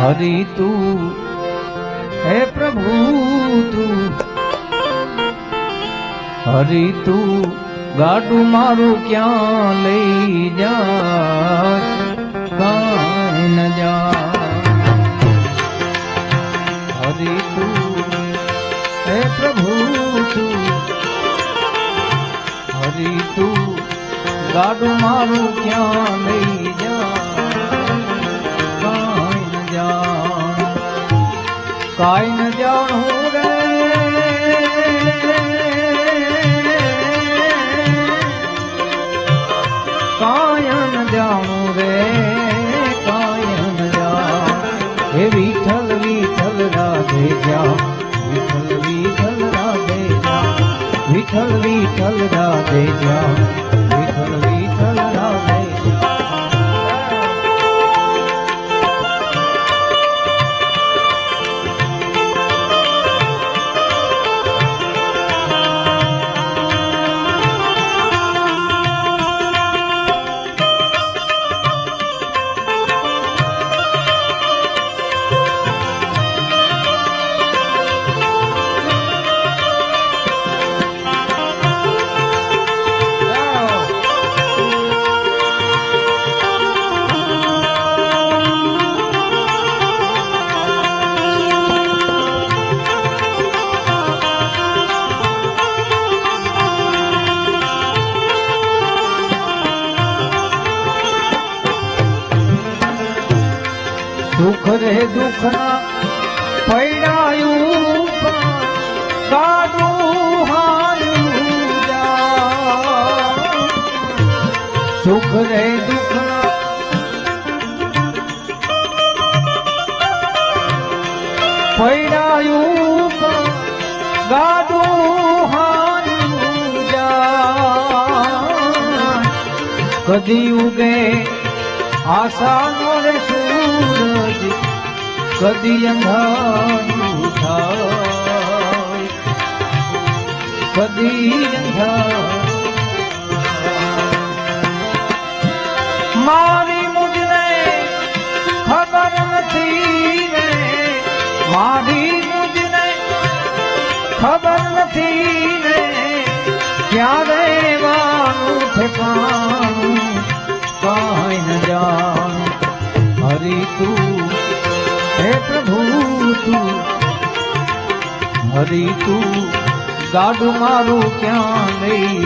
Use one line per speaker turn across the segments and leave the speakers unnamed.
હરિ તું હે પ્રભુ તું હરી તું ગાડું મારું ક્યાં લઈ જા કાંઈ ન જા હરી તું હે પ્રભુ તું હરી તું ગાડું મારું ક્યાં લઈ જા જાણ કાંઈ ન જાણું રે કાંઈ ન જાણું રે કાંઈ ન જાણ હે વિઠ્ઠલ વિઠ્ઠલ રાધે જા વિઠ્ઠલ વિઠ્ઠલ રાધે જા વિઠ્ઠલ વિઠ્ઠલ રાધે જા સુખ રે દુઃખ ના પૈડાયું કાઢું હારું સુખ રે દુઃખ પૈડાયું ગાડું હારું જા. કદી ઉગે આશાનો સૂરજ કદી અંધારું થાય. કદી અંધારું મારી મુજને ખબર નથી રે. મારી મુજને ખબર નથી રે. ક્યાં હરિ તું, હે પ્રભુ તું, હરી તું, ગાડું મારું ક્યાં લઈ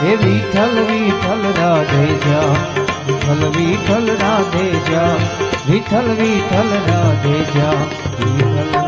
હે વિઠલ વિઠલ રાધે જા વિઠલ વિઠલ રાધે જા વિઠલ વિઠલ રાધે જા, વિઠ્ઠલ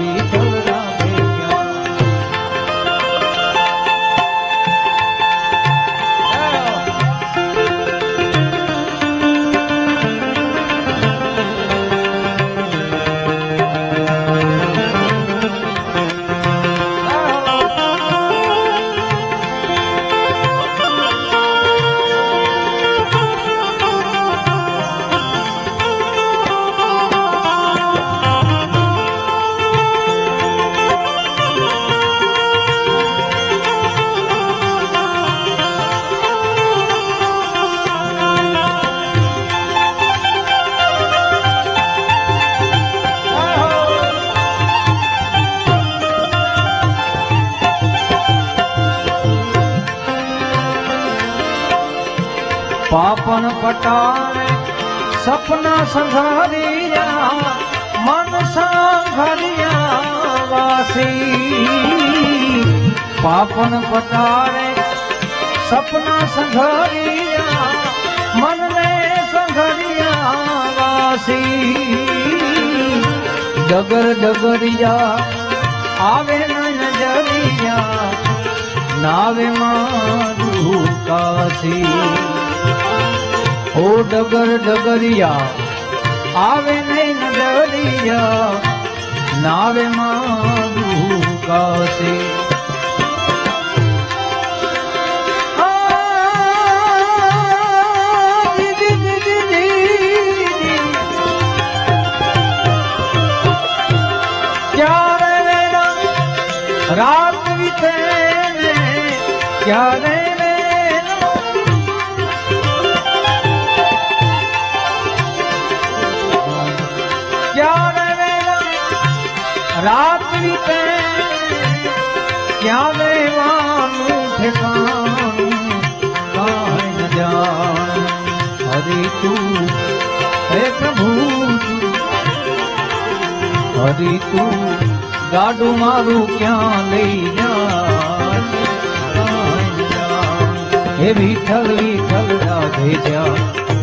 પટાણે સપના સંઘારિયા, મન સંઘારિયા વાસી. પાપણ પટાણે સપના સંઘારિયા, મનને સંઘારિયા વાસી. ડગર ડગરિયા, આવે નજરિયા, નાવે મારું કાશી. ઓ ડગર ડગરિયા આવે નહીં નજરિયા નાવે માં કાશી આ, જી, જી, જી, જી, જી. ક્યારે રાત વીતે ક્યારે રાત્રિ તે ક્યાં રહેવાનું ઠેકાણું? કાંઈ ન જાણ, હરે તું, હે પ્રભુ હરે તું, ગાડું મારું ક્યાં લઈ જા. હે વિઠ્ઠલ વિઠ્ઠલ રાધે જા,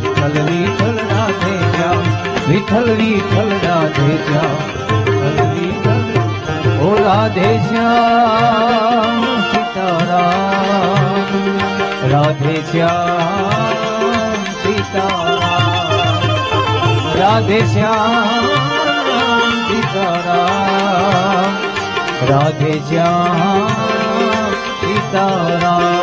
વિઠ્ઠલ વિઠ્ઠલ રાધે જા. વિઠ્ઠલ વિઠ્ઠલ રાધે શ્યામ ઓ રાધે શ્યામ, સીતારામ. રાધે શ્યામ, સીતારામ. રાધે શ્યામ, સીતારામ. રાધે શ્યામ, સીતારામ.